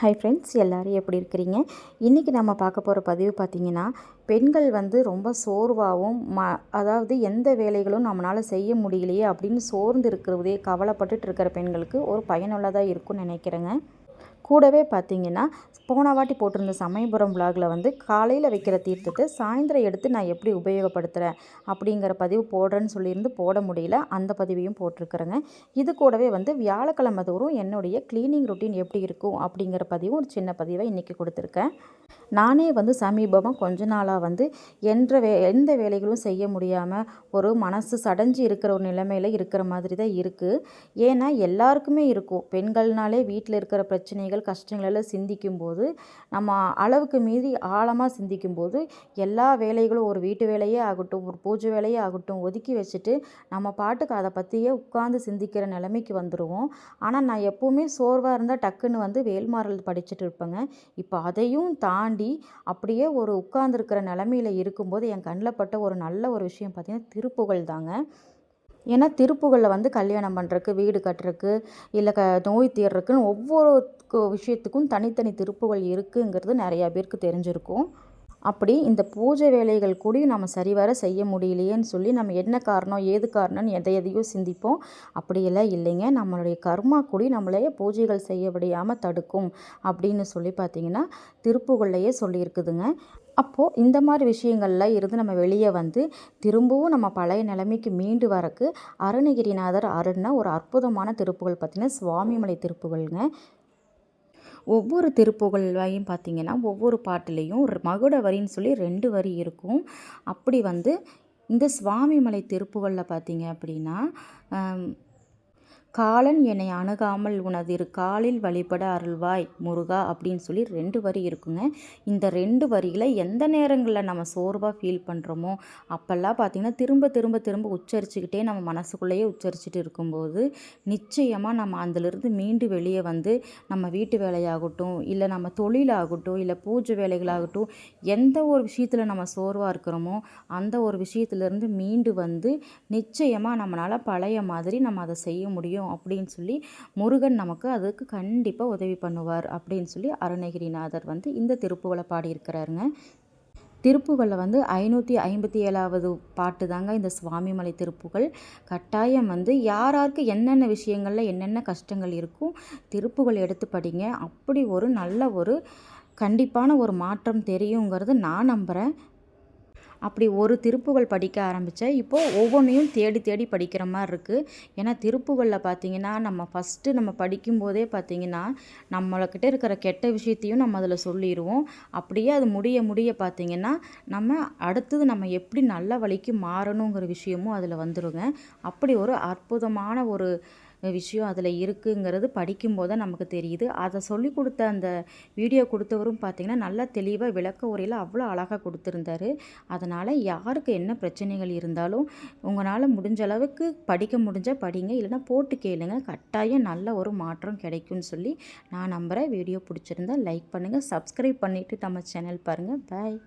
Hi friends எல்லோரும் எப்படி இருக்கிறீங்க? இன்றைக்கி நம்ம பார்க்க போகிற பதிவு பார்த்திங்கன்னா பெண்கள் வந்து ரொம்ப சோர்வாகவும் ம அதாவது எந்த வேலைகளும் நம்மளால் செய்ய முடியலையே அப்படின்னு சோர்ந்து இருக்கிறதே கவலைப்பட்டுட்டு இருக்கிற பெண்களுக்கு ஒரு பயனுள்ளதாக இருக்கும்னு நினைக்கிறேங்க. கூடவே பார்த்தீங்கன்னா போன வாட்டி போட்டிருந்த சமயபுரம் விலாகில் வந்து காலையில் வைக்கிற தீர்த்தத்தை சாயந்தரம் எடுத்து நான் எப்படி உபயோகப்படுத்துகிறேன் அப்படிங்கிற பதிவு போடுறேன்னு சொல்லியிருந்து போட முடியல. அந்த பதிவையும் போட்டிருக்கிறேங்க. இது கூடவே வந்து வியாழக்கிழமை தோறும் என்னுடைய க்ளீனிங் ருட்டீன் எப்படி இருக்கும் அப்படிங்கிற பதிவும் ஒரு சின்ன பதிவை இன்றைக்கி கொடுத்துருக்கேன். நானே வந்து சமீபமாக கொஞ்ச நாளாக வந்து என்ற வே எந்த வேலைகளும் செய்ய முடியாமல் ஒரு மனசு சடைஞ்சு இருக்கிற ஒரு நிலைமையில் இருக்கிற மாதிரி தான் இருக்குது ஏன்னா எல்லாருக்குமே இருக்கும். பெண்கள்னாலே வீட்டில் இருக்கிற பிரச்சனைகள் கஷ்டங்களெல்லாம் சிந்திக்கும் போது நம்ம அளவுக்கு மீறி ஆழமாக சிந்திக்கும் போது எல்லா வேலைகளும் ஒரு வீட்டு வேலையே ஆகட்டும் ஒரு பூஜை வேலையே ஆகட்டும் ஒதுக்கி வச்சுட்டு நம்ம பாட்டுக்கு அதை பற்றியே உட்காந்து சிந்திக்கிற நிலைமைக்கு வந்துடுவோம் ஆனால் நான் எப்போவுமே சோர்வாக இருந்தால் டக்குன்னு வந்து வேல்மாறல் படிச்சுட்டு இருப்பேங்க. இப்போ அதையும் தாண்டி அப்படியே ஒரு உட்காந்துருக்கிற நிலமையில இருக்கும்போது என் கண்ணில் பட்ட ஒரு நல்ல ஒரு விஷயம் பார்த்திங்கன்னா திருப்புகழ் தாங்க. ஏன்னா திருப்புகளில் வந்து கல்யாணம் பண்ணுறக்கு வீடு கட்டுறக்கு இல்லை க நோய் தீர்றக்குன்னு ஒவ்வொரு விஷயத்துக்கும் தனித்தனி திருப்புகள் இருக்குங்கிறது நிறையா பேருக்கு தெரிஞ்சிருக்கும். அப்படி இந்த பூஜை வேலைகள் கூட நம்ம சரிவர செய்ய முடியலையேன்னு சொல்லி நம்ம என்ன காரணம் ஏது காரணம்னு எதை எதையோ சிந்திப்போம். அப்படியெல்லாம் இல்லைங்க. நம்மளுடைய கர்மா கூடி நம்மளையே பூஜைகள் செய்ய முடியாமல் தடுக்கும் அப்படின்னு சொல்லி பார்த்தீங்கன்னா திருப்புகள்லையே சொல்லியிருக்குதுங்க. அப்போது இந்த மாதிரி விஷயங்கள்லாம் இருந்து நம்ம வெளியே வந்து திரும்பவும் நம்ம பழைய நிலைமைக்கு மீண்டு வரக்கு அருணகிரிநாதர் அருண்னா ஒரு அற்புதமான திருப்புகள் பார்த்திங்கன்னா சுவாமிமலை திருப்புகள்ங்க. ஒவ்வொரு திருப்புகழ்லையும் பார்த்திங்கன்னா ஒவ்வொரு பாட்டுலேயும் மகுட வரின்னு சொல்லி ரெண்டு வரி இருக்கும். அப்படி வந்து இந்த சுவாமிமலை திருப்புகளில் பார்த்தீங்க அப்படின்னா காலன் என்னை அணுகாமல் உனதிரு காலில் வழிபட அருள்வாய் முருகா அப்படின்னு சொல்லி ரெண்டு வரி இருக்குங்க. இந்த ரெண்டு வரியில் எந்த நேரங்களில் நம்ம சோர்வாக ஃபீல் பண்ணுறோமோ அப்போல்லாம் பார்த்திங்கன்னா திரும்ப திரும்ப திரும்ப உச்சரிச்சுக்கிட்டே நம்ம மனசுக்குள்ளேயே உச்சரிச்சுட்டு இருக்கும்போது நிச்சயமாக நம்ம அதிலிருந்து மீண்டு வெளியே வந்து நம்ம வீட்டு வேலையாகட்டும் இல்லை நம்ம தொழிலாகட்டும் இல்லை பூஜை வேலைகளாகட்டும் எந்த ஒரு விஷயத்தில் நம்ம சோர்வாக இருக்கிறோமோ அந்த ஒரு விஷயத்துலேருந்து மீண்டு வந்து நிச்சயமாக நம்மளால் பழைய மாதிரி நம்ம அதை செய்ய முடியும். முடியும் அப்படின்னு சொல்லி முருகன் நமக்கு அதுக்கு கண்டிப்பாக உதவி பண்ணுவார் அப்படின்னு சொல்லி அருணகிரிநாதர் வந்து இந்த திருப்புகளை பாடியிருக்கிறாருங்க. திருப்புகளில் வந்து ஐநூற்றி ஐம்பத்தி ஏழாவது பாட்டு தாங்க இந்த சுவாமிமலை திருப்புகள் கட்டாயம் வந்து யாராருக்கு என்னென்ன விஷயங்களில் என்னென்ன கஷ்டங்கள் இருக்கும் திருப்புகள் எடுத்து படிங்க. அப்படி ஒரு நல்ல ஒரு கண்டிப்பான ஒரு மாற்றம் தெரியுங்கிறது நான் நம்புகிறேன் அப்படி ஒரு திருப்புகள் படிக்க ஆரம்பித்தேன் இப்போது ஒவ்வொன்றையும் தேடி தேடி படிக்கிற மாதிரி இருக்குது ஏன்னா திருப்புகளில் பார்த்திங்கன்னா நம்ம ஃபஸ்ட்டு நம்ம படிக்கும்போதே பார்த்திங்கன்னா நம்மளக்கிட்ட இருக்கிற கெட்ட விஷயத்தையும் நம்ம அதில் சொல்லிடுவோம் அப்படியே அது முடிய முடிய பார்த்திங்கன்னா நம்ம அடுத்தது நம்ம எப்படி நல்ல வழிக்கு மாறணுங்கிற விஷயமும் அதில் வந்துடுங்க அப்படி ஒரு அற்புதமான ஒரு விஷயம் அதில் இருக்குங்கிறது படிக்கும்போது தான் நமக்கு தெரியுது. அதை சொல்லி கொடுத்த அந்த வீடியோ கொடுத்தவரும் பார்த்திங்கன்னா நல்லா தெளிவாக விளக்க உரையில் அவ்வளோ அழகாக கொடுத்துருந்தாரு. அதனால் யாருக்கு என்ன பிரச்சனைகள் இருந்தாலும் உங்களால் முடிஞ்ச அளவுக்கு படிக்க முடிஞ்சால் படிங்க. இல்லைனா போட்டு கேளுங்க. கட்டாயம் நல்ல ஒரு மாற்றம் கிடைக்கும்னு சொல்லி நான் நம்புகிறேன் வீடியோ பிடிச்சிருந்தா லைக் பண்ணுங்கள் சப்ஸ்கிரைப் பண்ணிவிட்டு நம்ம சேனல் பாருங்கள் பாய்.